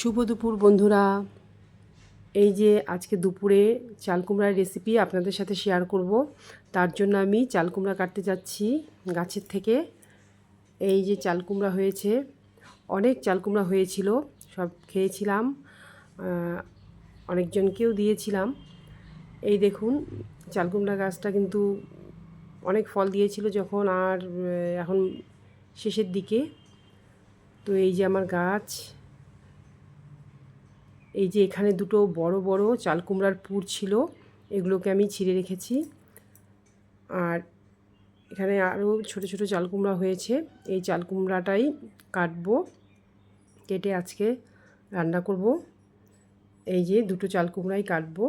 শুভ দুপুর, বন্ধুরা। এই যে আজকে দুপুরে চাল কুমড়ার রেসিপি আপনাদের সাথে শেয়ার করব। তার জন্য আমি চাল কুমড়া কাটতে যাচ্ছি গাছের থেকে। এই যে চাল কুমড়া হয়েছে, অনেক চাল কুমড়া হয়েছিল, সব খেয়েছিলাম অনেকজনকেও দিয়েছিলাম। এই দেখুন, চাল কুমড়া গাছটা কিন্তু অনেক ফল দিয়েছিল যখন আর এখন শেষের দিকে। তো এই যে আমার গাছ এই যে এখানে দুটো বড় বড় চাল কুমড়ার পুর ছিল, এগুলোকে আমি ছিঁড়ে রেখেছি। আর এখানে আরও ছোট ছোট চাল কুমড়া হয়েছে, এই চাল কুমড়াটাই কাটবো, কেটে আজকে রান্না করব। এই যে দুটো চাল কুমড়াই কাটবো।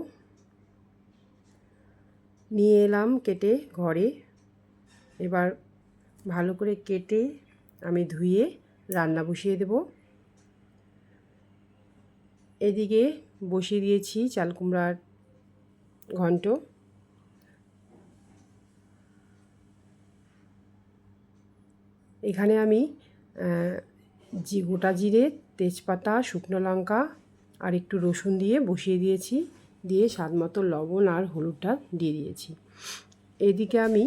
নিয়ে এলাম কেটে ঘরে, এবার ভালো করে কেটে আমি ধুয়ে রান্না বসিয়ে দেবো। এদিকে বসিয়ে দিয়েছি চাল কুমড়ার ঘন্ট। এখানে আমি জি, গোটা জিরে, তেজপাতা, শুকনো লঙ্কা আর একটু রসুন দিয়ে বসিয়ে দিয়েছি, দিয়ে স্বাদ মতো লবণ আর হলুদটা দিয়ে দিয়েছি। এদিকে আমি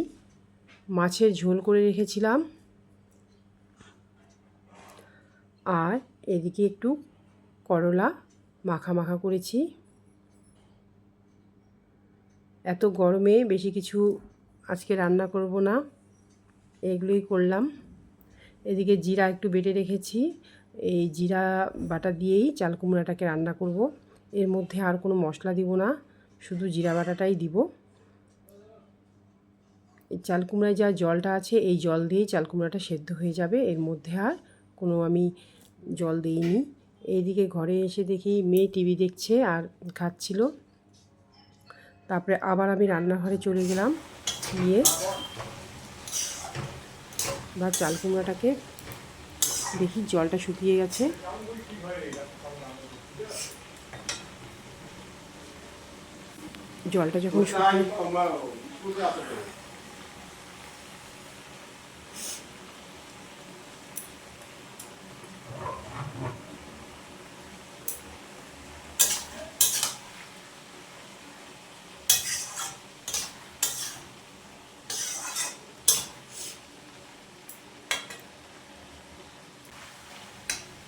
মাছের ঝোল করে রেখেছিলাম। আর এদিকে একটু করলা মাখা মাখা করেছি। এত গরমে বেশি কিছু আজকে রান্না করব না। এগুলোই করলাম। এদিকে জিরা একটু বেটে রেখেছি। এই জিরা বাটা দিয়েই চাল কুমড়াটাকে রান্না করব। এর মধ্যে আর কোনো মশলা দিব না, শুধু জিরা বাটাটাই দিব। এই চাল কুমড়ায় যা জলটা আছে, এই জল দিয়েই চাল কুমড়াটা সেদ্ধ হয়ে যাবে। এর মধ্যে আর কোনো আমি জল দিইনি। এইদিকে ঘরে এসে দেখি মেয়ে টিভি দেখছে আর খাচ্ছিল। তারপরে আবার আমি রান্নাঘরে চলে গেলাম গিয়ে। বা চাল কুমড়াটাকে দেখি জলটা শুকিয়ে গেছে। জলটা যখন শুকিয়ে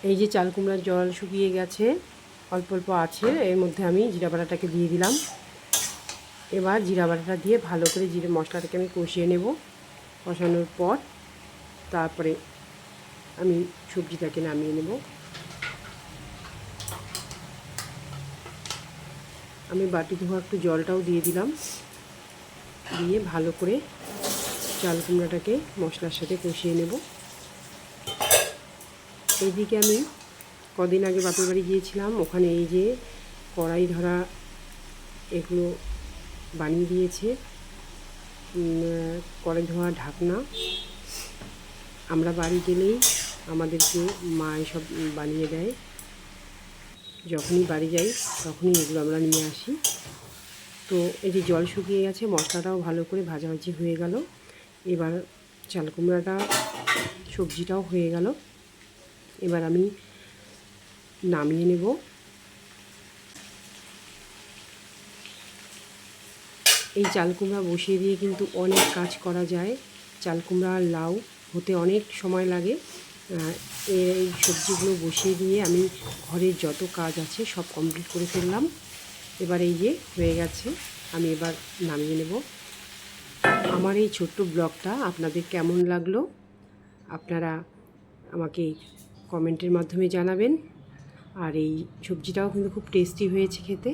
এই যে চাল কুমড়ার জল শুকিয়ে গেছে, অল্প অল্প আছে, এর মধ্যে আমি জিরা বাটাটাকে দিয়ে দিলাম। এবার জিরা বাটাটা দিয়ে ভালো করে জিরে মশলাটাকে আমি কষিয়ে নেব। কষানোর পর তারপরে আমি সবজিটাকে নামিয়ে নেব। আমি বাটি ধোয়া একটু জলটাও দিয়ে দিলাম। দিয়ে ভালো করে চাল কুমড়াটাকে মশলার সাথে কষিয়ে নেব। এইদিকে আমি কদিন আগে বাপের বাড়ি গিয়েছিলাম। ওখানে এই যে কড়াই ধরা এগুলো বানিয়ে দিয়েছে। কড়াই ধোয়া ঢাকনা। আমরা বাড়ি গেলেই আমাদেরকে মা এসব বানিয়ে দেয়। যখনই বাড়ি যাই, তখনই এগুলো আমরা নিয়ে আসি। তো এই যে জল শুকিয়ে গেছে, মশলাটাও ভালো করে ভাজাভাজি হয়ে গেল। এবার চাল কুমড়াটা, সবজিটাও হয়ে গেল। এবার আমি নামিয়ে নেব। এই চাল কুমড়া বসিয়ে দিয়ে কিন্তু অনেক কাজ করা যায়। চাল কুমড়া আর লাউ হতে অনেক সময় লাগে। এই সবজিগুলো বসিয়ে দিয়ে আমি ঘরের যত কাজ আছে সব কমপ্লিট করে ফেললাম। এবার এই যে হয়ে গেছে, আমি এবার নামিয়ে নেব। আমার এই ছোট্ট ব্লগটা আপনাদের কেমন লাগল? আপনারা আমাকে কমেন্টের মাধ্যমে জানাবেন। আর এই সবজিটাও কিন্তু খুব টেস্টি হয়েছে খেতে।